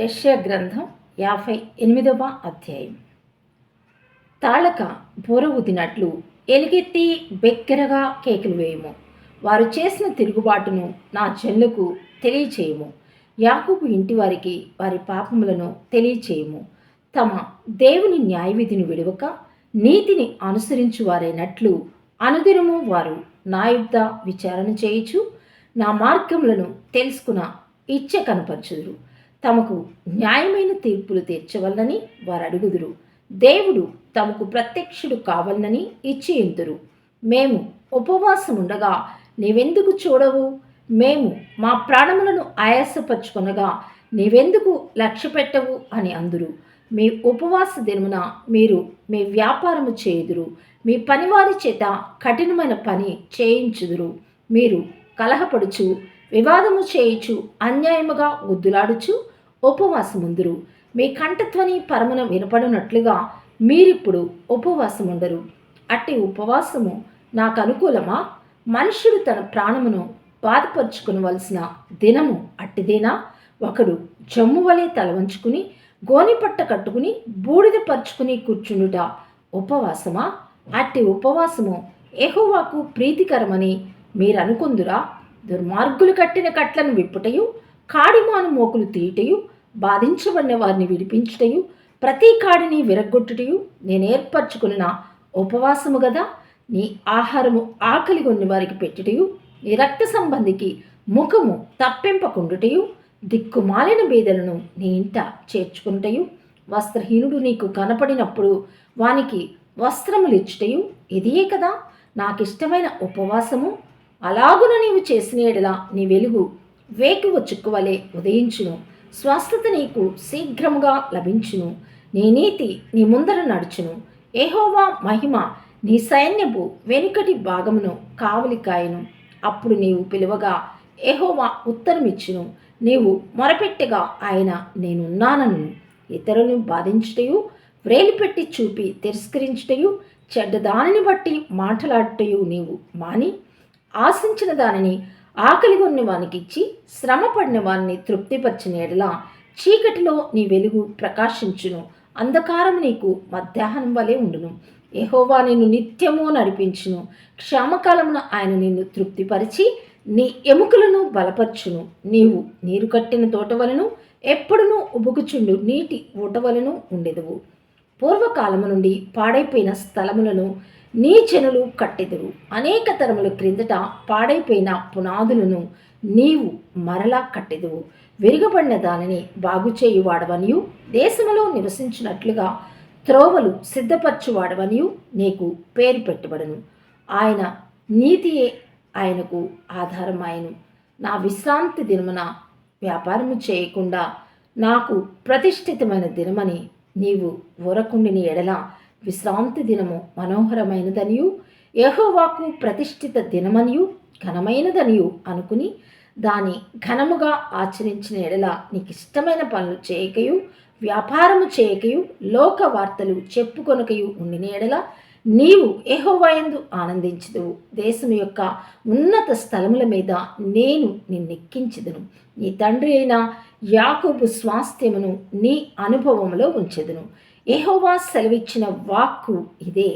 యష్యా గ్రంథం యాభై ఎనిమిదవ అధ్యాయం. తాళక బోర ఊదినట్లు ఎలుగెత్తి బెగ్గరగా కేకులు వేయము. వారు చేసిన తిరుగుబాటును నా చెల్లకు తెలియచేయము. యాకూబు ఇంటి వారికి వారి పాపములను తెలియచేయము. తమ దేవుని న్యాయవిధిని విడవక నీతిని అనుసరించు వారైనట్లు అనుదినము వారు నా యుద్ధ విచారణ చేయుచు నా మార్గములను తెలుసుకున్న ఇచ్చ కనపరచుదురు. తమకు న్యాయమైన తీర్పులు తీర్చవలనని వారు అడుగుదురు దేవుడు తమకు ప్రత్యక్షుడు కావాలని ఇచ్చేయందురు. మేము ఉపవాసం ఉండగా నీవెందుకు చూడవు? మేము మా ప్రాణములను ఆయాసపరుచుకొనగా నీవెందుకు లక్ష్య పెట్టవు అని అందురు. మీ ఉపవాస దినమున మీరు మీ వ్యాపారము చేయుదురు. మీ పనివారి చేత కఠినమైన పని చేయించుదురు. మీరు కలహపడుచు వివాదము చేయుచు అన్యాయముగా గుద్దులాడుచు ఉపవాసముందురు. మీ కంఠధ్వని పరమున వినపడినట్లుగా మీరిప్పుడు ఉపవాసముండరు. అట్టి ఉపవాసము నాకు అనుకూలమా మనుష్యుడు తన ప్రాణమును బాధపరుచుకునవలసిన దినము అట్టిదేనా? ఒకడు జమ్ము వలె తల వంచుకుని గోనిపట్ట కట్టుకుని బూడిద పరుచుకుని కూర్చుండుట ఉపవాసమా? అట్టి ఉపవాసము ఎహోవాకు ప్రీతికరమని మీరు అనుకుందురా దుర్మార్గులు కట్టిన కట్లను విప్పుటయు కాడిమాను మోకులు తీయటయు బాధించబడిన వారిని విడిపించుటయు ప్రతి కాడిని విరగ్గొట్టుటయు నేను ఏర్పరచుకున్న ఉపవాసము గదా నీ ఆహారము ఆకలి కొన్ని వారికి పెట్టుటయు నీ రక్త సంబంధికి ముఖము తప్పింపకుండుటయు దిక్కుమాలిన బీదలను నీ ఇంట చేర్చుకుంటయు వస్త్రహీనుడు నీకు కనపడినప్పుడు వానికి వస్త్రములు ఇచ్చుటయు ఇదియే కదా నాకు ఇష్టమైన ఉపవాసము. అలాగున నీవు చేసిన ఎడల నీ వెలుగు వేకువ చుక్కువలే ఉదయించును. స్వస్థత నీకు శీఘ్రముగా లభించును. నీ నీతి నీ ముందర నడుచును. ఏహోవా మహిమ నీ సైన్యపు వెనుకటి భాగమును కావలి కాయను అప్పుడు నీవు పిలువగా ఏహోవా ఉత్తరమిచ్చును. నీవు మొరపెట్టగా ఆయన నేనున్నానను. ఇతరులను బాధించుటయు వ్రేలిపెట్టి చూపి తిరస్కరించుటయు చెడ్డ దానిని బట్టి మాట్లాడుటయు నీవు మాని ఆశించిన దానిని ఆకలి కొన్ని వానికి ఇచ్చి వారిని తృప్తిపరిచిన ఎడల చీకటిలో నీ వెలుగు ప్రకాశించును. అంధకారం నీకు మధ్యాహ్నం వలె ఉండును. ఎహోవా నిన్ను నిత్యము నడిపించును. క్షామకాలమున ఆయన నిన్ను తృప్తిపరిచి నీ ఎముకలను బలపరచును. నీవు నీరు కట్టిన తోట వలను ఎప్పుడునూ ఉబుకుచుండు నీటి ఊటవలను ఉండెదవు. పూర్వకాలము నుండి పాడైపోయిన స్థలములను నీ జనులు కట్టెదురు. అనేక తరముల క్రిందట పాడైపోయిన పునాదులను నీవు మరలా కట్టెదువు విరగబడిన దానిని బాగుచేయువాడవనియు దేశంలో నివసించినట్లుగా త్రోవలు సిద్ధపరచువాడవనియు నీకు పేరు పెట్టబడను. ఆయన నీతియే ఆయనకు ఆధారమాయను. నా విశ్రాంతి దినమున వ్యాపారము చేయకుండా నాకు ప్రతిష్ఠితమైన దినమని నీవు ఊరకుండిని ఎడల విశ్రాంతి దినము మనోహరమైనదనియు ఏహోవాకు ప్రతిష్ఠిత దినమనియు ఘనమైనదనియు అనుకుని దాని ఘనముగా ఆచరించిన ఎడల నీకు ఇష్టమైన పనులు చేయకయు వ్యాపారము చేయకయు లోక వార్తలు చెప్పుకొనకయు ఉండిన ఎడల నీవు ఏహోవాయందు ఆనందించదు దేశం యొక్క ఉన్నత స్థలముల మీద నేను నిన్నెక్కించదును. నీ తండ్రి అయిన యాకోబు స్వాస్థ్యమును నీ అనుభవములో ఉంచెదను. ఏహోవా సెలవిచ్చిన వాక్కు ఇదే.